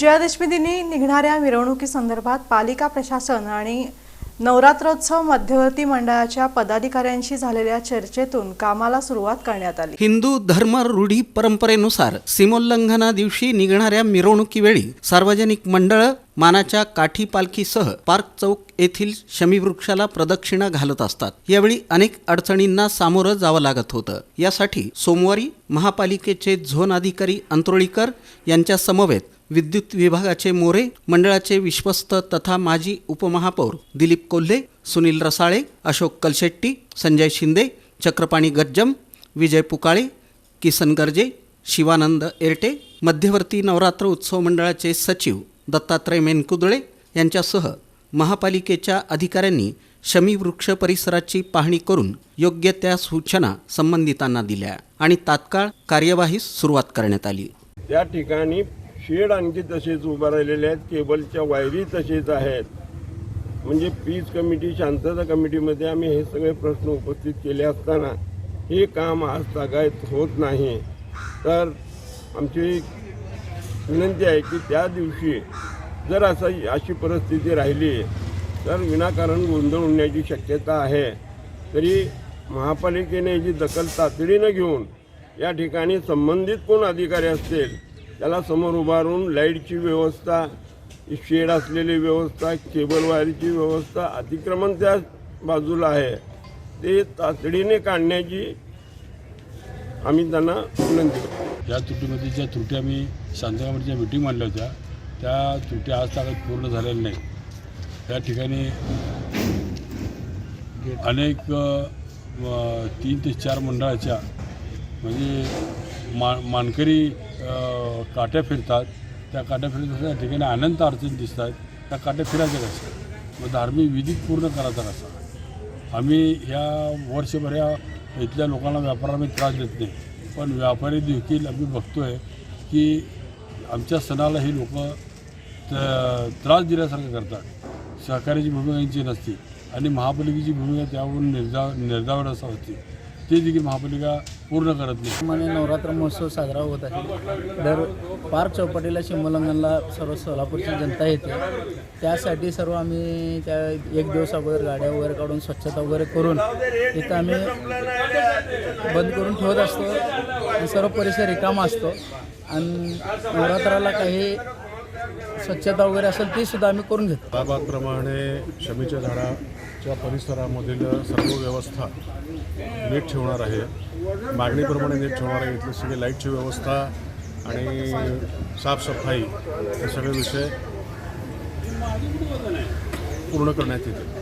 विजयादशमी दिनी निघणाऱ्या मिरवणुकीसंदर्भात पालिका प्रशासन आणि नवरात्रोत्सव मध्यवर्ती मंडळाच्या पदाधिकाऱ्यांशी झालेल्या चर्चेतून कामाला सुरुवात करण्यात आली. हिंदू धर्म रूढी परंपरेनुसार सीमोल्लंघना दिवशी निघणाऱ्या मिरवणुकीवेळी सार्वजनिक मंडळ मानाच्या काठी पालखीसह पार्क चौक येथील शमीवृक्षाला प्रदक्षिणा घालत असतात. यावेळी अनेक अडचणींना सामोरं जावं लागत होतं. यासाठी सोमवारी महापालिकेचे झोन अधिकारी अंतरोळीकर यांच्या समवेत विद्युत विभागाचे मोरे मंडळाचे विश्वस्त तथा माजी उपमहापौर दिलीप कोल्हे सुनील रसाळे अशोक कलशेट्टी संजय शिंदे चक्रपाणी गज्जम विजय पुकाळे किसन गर्जे शिवानंद एरटे मध्यवर्ती नवरात्र उत्सव मंडळाचे सचिव दत्तात्रय मेनकुदळे यांच्यासह महापालिकेच्या अधिकाऱ्यांनी शमी वृक्ष परिसराची पाहणी करून योग्य त्या सूचना संबंधितांना दिल्या आणि तात्काळ कार्यवाहीस सुरुवात करण्यात आली. त्या ठिकाणी शेड आणखी तसेच उभा राहिलेले आहेत केबलच्या वायरी तसेच आहेत. म्हणजे पीस कमिटी शांतता कमिटीमध्ये आम्ही हे सगळे प्रश्न उपस्थित केले असताना हे काम आज तागायत होत नाही. तर आमची विनंती आहे की त्या दिवशी जर असं अशी परिस्थिती राहिली तर विनाकारण गोंधळ होण्याची शक्यता आहे. तरी महापालिकेने याची दखल तातडीनं घेऊन या ठिकाणी संबंधित कोण अधिकारी असतील त्याला समोर उभारून लाईटची व्यवस्था शेड असलेली व्यवस्था केबल वायरची व्यवस्था अतिक्रमण त्या बाजूला आहे. ते तातडीने काढण्याची आम्ही त्यांना विनंती करतो. ज्या त्रुटीमध्ये ज्या त्रुटी आम्ही शांतकामध्ये मिटिंग मांडल्या होत्या त्या त्रुटी आज ताकद पूर्ण झालेल्या नाही त्या ठिकाणी अनेक तीन ते चार मंडळाच्या म्हणजे मा मानकरी काट्या फिरतात. त्या काट्या फिरत त्या ठिकाणी अनंत अडचणी दिसत आहेत त्या काट्या फिरायच्या कसं? मग धार्मिक विधी पूर्ण करायचा कसा? आम्ही ह्या वर्षभर या इथल्या लोकांना व्यापाराला त्रास देत नाही. पण व्यापारी देखील आम्ही बघतो आहे की आमच्या सणाला ही लोक त्रास दिल्यासारखं करतात. सहकार्याची भूमिका यांची नसती आणि महापालिकेची भूमिका त्यावरून निर्जा निर्धावड असा होती ते देखील महापालिका पूर्ण करत नाही. माने नवरात्र महोत्सव साजरा होत आहे. दर पार चौपाटीला शिमोल्लंघनला सर्व सोलापूरची जनता येते. त्यासाठी सर्व आम्ही त्या एक दिवस अगोदर गाड्या वगैरे काढून स्वच्छता वगैरे करून तिथं आम्ही बंद करून ठेवत असतो. सर्व परिसर रिकामा असतो. आणि नवरात्राला काही स्वच्छता वगैरे असेल ती सुद्धा आम्ही करून घेतो. गावाप्रमाणे शमीच्या झाडाच्या परिसरामधील सर्व व्यवस्था नीट ठेवणार आहे. मागणीप्रमाणे नीट ठेवणार आहे. इथली सगळी लाईटची व्यवस्था आणि साफसफाई हे सगळे विषय पूर्ण करण्यात येतील.